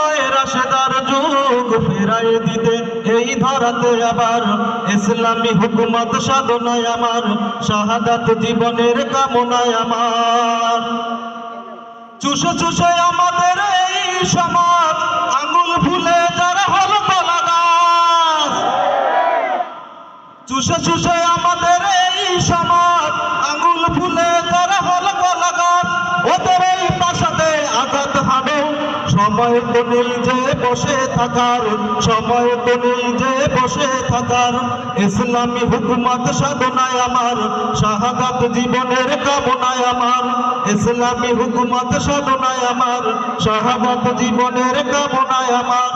বিনিময়ে রাশেদার যুগ ফেরাই ইসলামী হুকুমত সাধনায় আমার, শাহাদাত জীবনের কামনায় আমার। চুষে চুষে আমাদের এই সমাজ আঙ্গুল ফুলে যারা হল চুষে চুষে আমাদের এই সমাজ সময় তো যে বসে থাকার। সময় তো যে বসে থাকার। ইসলামী হুকুমত সাধনায় আমার, শাহাদাত জীবনের কামনায় আমার। ইসলামী হুকুমত সাধনায় আমার, শাহাদাত জীবনের কামনায় আমার।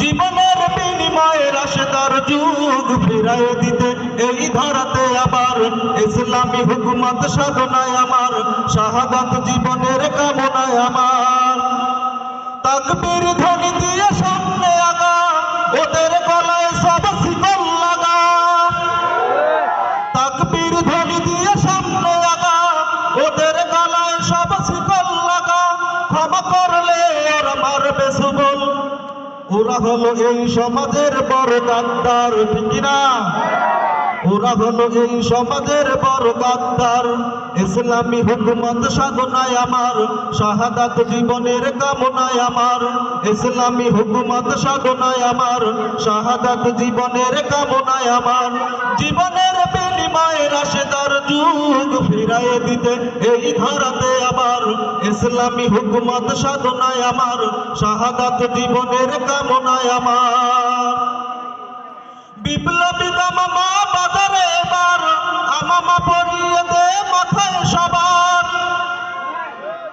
জীবনের বিনিময়ে রাশেদার যুগ ফিরাই দিতে এই ধারাতে আবার ইসলামী হুকুমত সাধনায় আমার, শাহাদাত জীবনের কামনায় আমার। তাকবীর ধ্বনি দিয়ে সামনে আগা, ওদের গলায় সব শিকল লাগা। তাকবীর ধ্বনি দিয়ে সামনে আগা, ওদের গলায় সব শিকল লাগা। ক্ষমা করলে ওরা মারবে সুবল। ওরা হলো এই সমাজের বড় গাদ্দার, ঠিক না এই সমাজের বড় গাদ্দার ইসলামী হুকুমত সাধনায় আমার, শাহাদাত জীবনের কামনায় আমার। ইসলামী হুকুমত সাধনায় আমার, শাহাদাত জীবনের কামনায় আমার। জীবনের বিনিময়ে রাশেদার যুগ ফিরাই দিতে এই ধারাতে আবার ইসলামী হুকুমত সাধনায় আমার, শাহাদাত জীবনের কামনায় আমার। বিপ্লবী মামা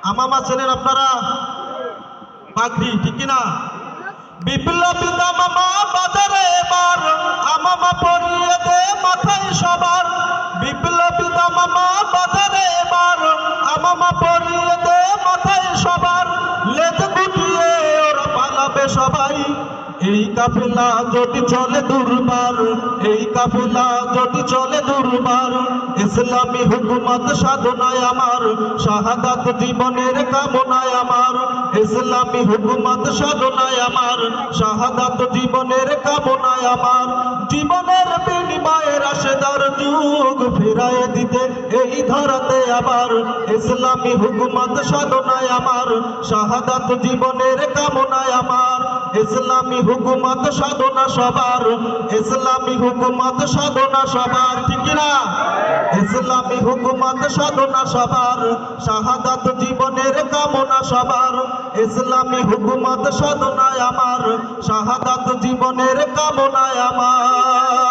আমামা ছিলেন আপনারা। পাগড়ি, ঠিক না বিপ্লবী মামা বাজারে এবার আমামা পরিয়ে দে মাথায় সবার। বিপ্লবী মামা বাজারে এবার আমামা পরিয়ে দে মাথায় সবার। লেজ গুটিয়ে ওরা পালাবে সবাই। এই কাফেলা যদি চলে দুর্বার, এই কাফেলা যদি চলে দুর্বার ইসলামী হুকুমত সাধনায় আমার, শাহাদাত জীবনের কামনায় আমার, ইসলামী হুকুমত সাধনায় আমার, শাহাদাত জীবনের কামনায় আমার, জীবনের বিনিময়ে রাশেদার যুগ ফিরায় দিতে এই ধরাতে আবার, ইসলামী হুকুমত সাধনায় আমার, শাহাদাত জীবনের কামনায় আমার, ইসলামী হুকুমত সাধনা সবার, ইসলামী হুকুমত সাধনা সবার, ঠিক না ইসলামী হুকুমত সাধনা সবার, শাহাদাত জীবনের কামনা সবার। ইসলামী হুকুমত সাধনায় আমার, শাহাদাত জীবনের কামনায় আমার।